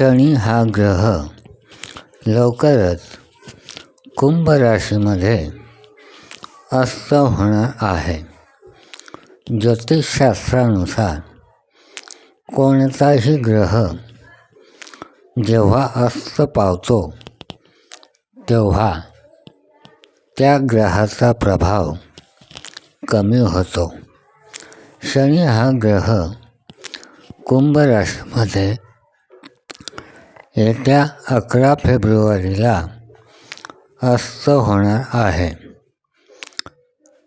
शनी हा ग्रह लवकरच कुंभ राशीमध्ये अस्त होणार आहे. ज्योतिषशास्त्रानुसार कोणताही ग्रह जेव्हा अस्त पावतो तेव्हा त्या ग्रहाचा प्रभाव कमी होतो. शनी हा ग्रह कुंभ राशीमध्ये येत्या अकरा फेब्रुवारीला अस्त होणार आहे.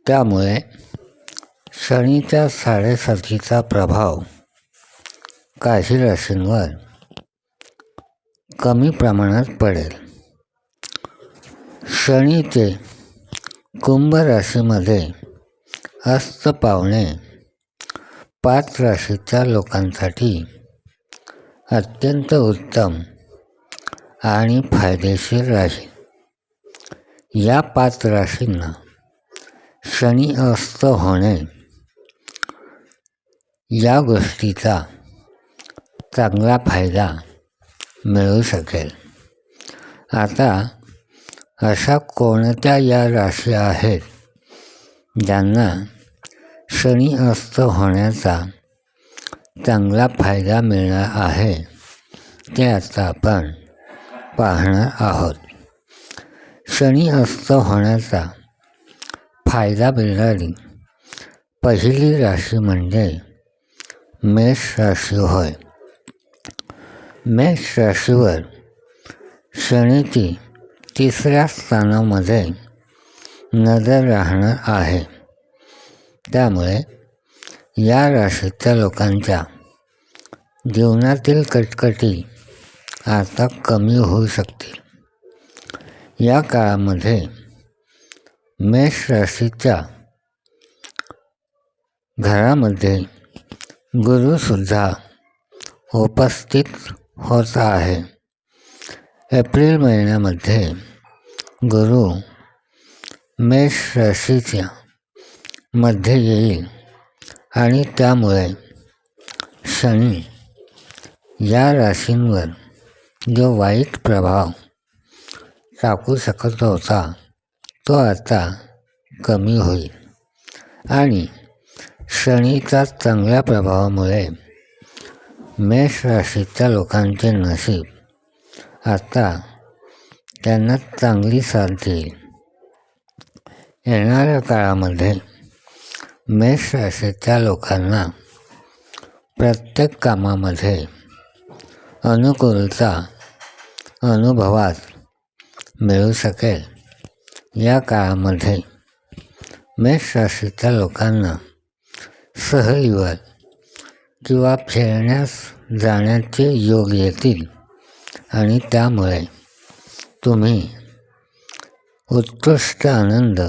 त्यामुळे शनीच्या साडेसातीचा प्रभाव काही राशींवर कमी प्रमाणात पडेल. शनीचे कुंभ राशीमध्ये अस्त पावणे पाच राशीच्या लोकांसाठी अत्यंत उत्तम आणि फायदेशीर राशी या पाच राशींना शनी अस्त होणे या गोष्टीचा चांगला फायदा मिळू शकेल. आता अशा कोणत्या या राशी आहेत ज्यांना शनी अस्त होण्याचा चांगला फायदा मिळणार आहे ते आता आपण पाहणार आहोत. शनी अस्त होण्याचा फायदा मिळणारी पहिली राशी म्हणजे मेष राशी होय. मेष राशीवर शनीची तिसऱ्या स्थानामध्ये नजर राहणार आहे. त्यामुळे या राशीच्या लोकांच्या जीवनातील कटकटी आता कमी होऊ शकतील. या काळामध्ये मेष राशीच्या घरामध्ये गुरुसुद्धा उपस्थित होत आहे. एप्रिल महिन्यामध्ये गुरु मेष राशीच्या मध्ये येईल आणि त्यामुळे शनी या राशींवर जो वाईट प्रभाव टाकू शकत होता तो आता कमी होईल. आणि शनीच्या चांगल्या प्रभावामुळे मेष राशीच्या लोकांचे नशीब आता त्यांना चांगली साथ देईल येणाऱ्या काळामध्ये मेष राशीच्या लोकांना प्रत्येक कामामध्ये अनुकूलता अनुभवात मिळू शकेल. या काळामध्ये मेषराशीच्या लोकांना सहलीवर किंवा फिरण्यास जाण्याचे योग येतील आणि त्यामुळे तुम्ही उत्कृष्ट आनंद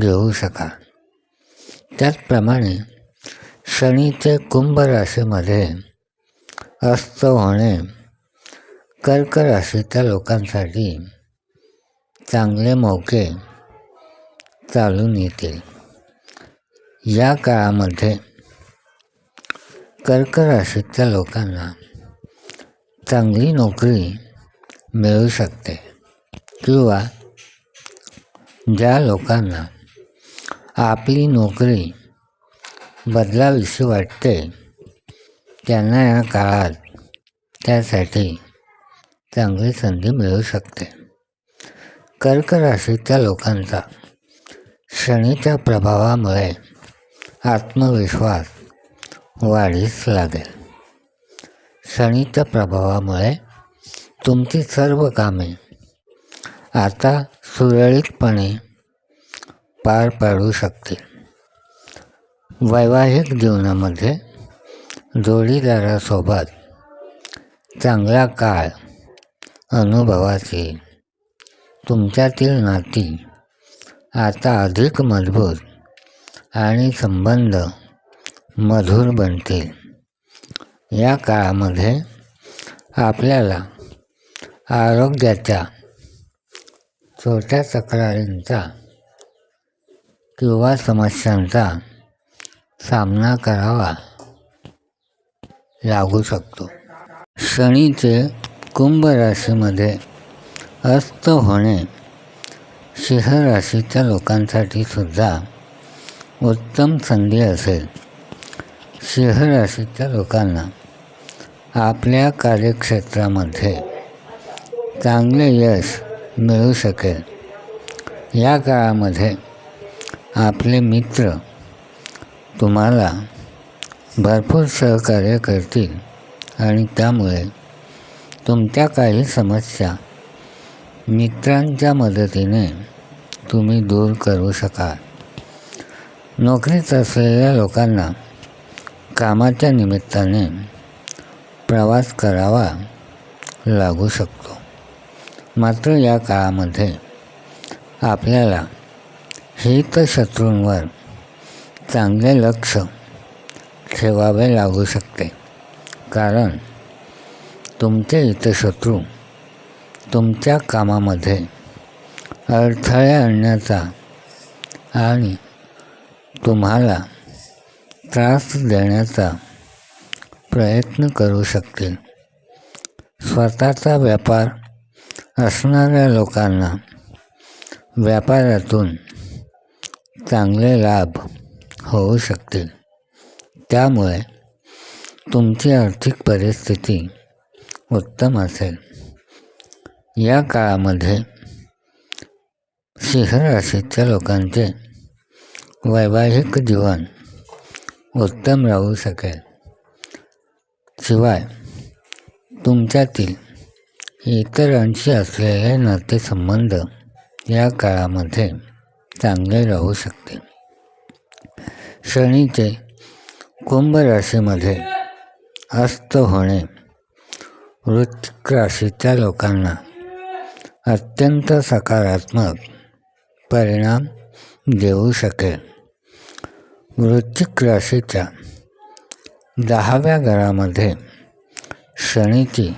घेऊ शकाल. त्याचप्रमाणे शनीचे कुंभ राशीमध्ये अस्त होणे कर्क राशीच्या लोकांसाठी चांगले मौके चालून येतील. या काळामध्ये कर्क राशीच्या लोकांना चांगली नोकरी मिळू शकते किंवा ज्या लोकांना आपली नोकरी बदलावीशी वाटते त्यांना या काळात त्यासाठी चांगली संधी मिळू शकते. कर्क राशीच्या लोकांचा शनीच्या प्रभावामुळे आत्मविश्वास वाढीस लागेल. शनीच्या प्रभावामुळे तुमची सर्व कामे आता सुरळीतपणे पार पाडू शकतील. वैवाहिक जीवनामध्ये जोडीदारासोबत चांगला काळ अनुभवाचे. तुमच्यातील नाती आता अधिक मजबूत आणि संबंध मधुर बनतील. या काळामध्ये आपल्याला आरोग्याच्या छोट्या तक्रारींचा किंवा समस्यांचा सामना करावा लागू शकतो. शनीचे कुंभ राशीमध्ये अस्त होणे सिंह राशीच्या लोकांसाठी सुद्धा उत्तम संधी असेल. सिंह राशीच्या लोकांना आपल्या कार्यक्षेत्रामध्ये चांगले यश मिळू शकेल. या काळामध्ये आपले मित्र तुम्हाला भरपूर सहकार्य करतील आणि त्यामुळे तुमच्या काही समस्या मित्रांच्या मदतीने तुम्ही दूर करू शकाल. नोकरीत असलेल्या लोकांना कामाच्या निमित्ताने प्रवास करावा लागू शकतो. मात्र या काळामध्ये आपल्याला हितशत्रूंवर चांगले लक्ष ठेवावे लागू शकते. कारण तुमचे हितशत्रू तुमच्या कामामध्ये अडथळे आणण्याचा आणि तुम्हाला त्रास देण्याचा प्रयत्न करू शकतील. स्वतःचा व्यापार असणाऱ्या लोकांना व्यापारातून चांगले लाभ होऊ शकतील. त्यामुळे तुमची आर्थिक परिस्थिती उत्तम असेल. या काळामध्ये सिंह राशीच्या लोकांचे वैवाहिक जीवन उत्तम राहू शकेल. शिवाय तुमच्यातील इतरांशी असलेले नातेसंबंध या काळामध्ये चांगले राहू शकते. शनीचे कुंभ राशीमध्ये अस्त होणे वृत्तिक राशीच्या लोकांना अत्यंत सकारात्मक परिणाम देऊ शकेल. वृश्चिक राशीच्या दहाव्या घरामध्ये शनीची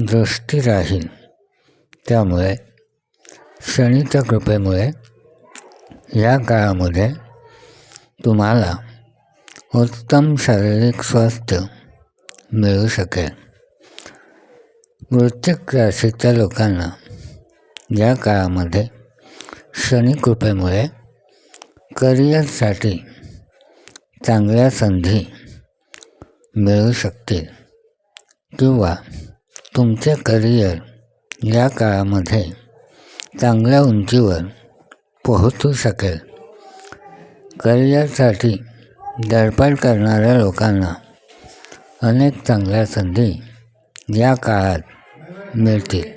दृष्टी राहील. त्यामुळे शनीच्या कृपेमुळे या काळामध्ये तुम्हाला उत्तम शारीरिक स्वास्थ्य मिळू शकेल. वृश्चिक राशीच्या लोकांना या काळामध्ये शनी कृपेमुळे करिअरसाठी चांगल्या संधी मिळू शकतील किंवा तुमचे करिअर या काळामध्ये चांगल्या उंचीवर पोहोचू शकेल. करिअरसाठी धडपड करणाऱ्या लोकांना अनेक चांगल्या संधी या काळात Mertil